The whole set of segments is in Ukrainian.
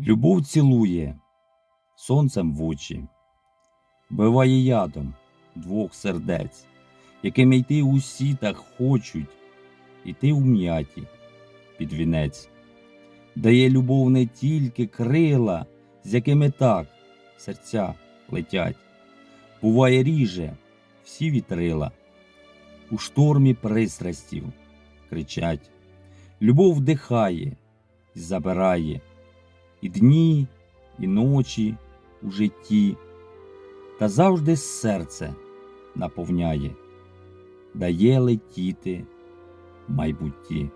Любов цілує сонцем в очі, биває ядом двох сердець, якими йти усі так хочуть, іти у м'яті під вінець. Дає любов не тільки крила, з якими так серця летять. Буває ріже всі вітрила, у штормі пристрастів кричать. Любов вдихає і забирає і дні, і ночі у житті, та завжди серце наповняє, дає летіти майбутті.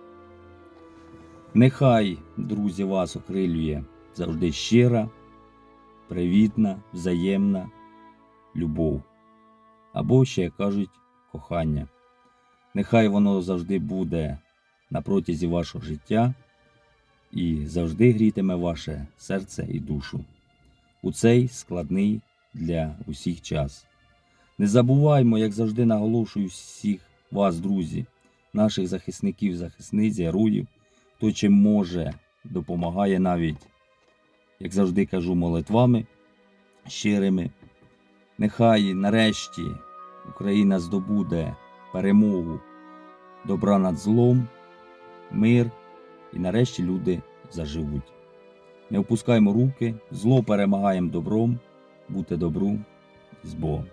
Нехай, друзі, вас окрилює завжди щира, привітна, взаємна любов, або ще як кажуть, кохання. Нехай воно завжди буде на протязі вашого життя і завжди грітиме ваше серце і душу у цей складний для усіх час. Не забуваймо, як завжди наголошую всіх вас, друзі, наших захисників, захисниць, героїв, хто чим може, допомагає навіть, як завжди кажу, молитвами щирими. Нехай нарешті Україна здобуде перемогу добра над злом, мир і нарешті люди заживуть. Не опускаємо руки, зло перемагаємо добром, бути добру з Богом.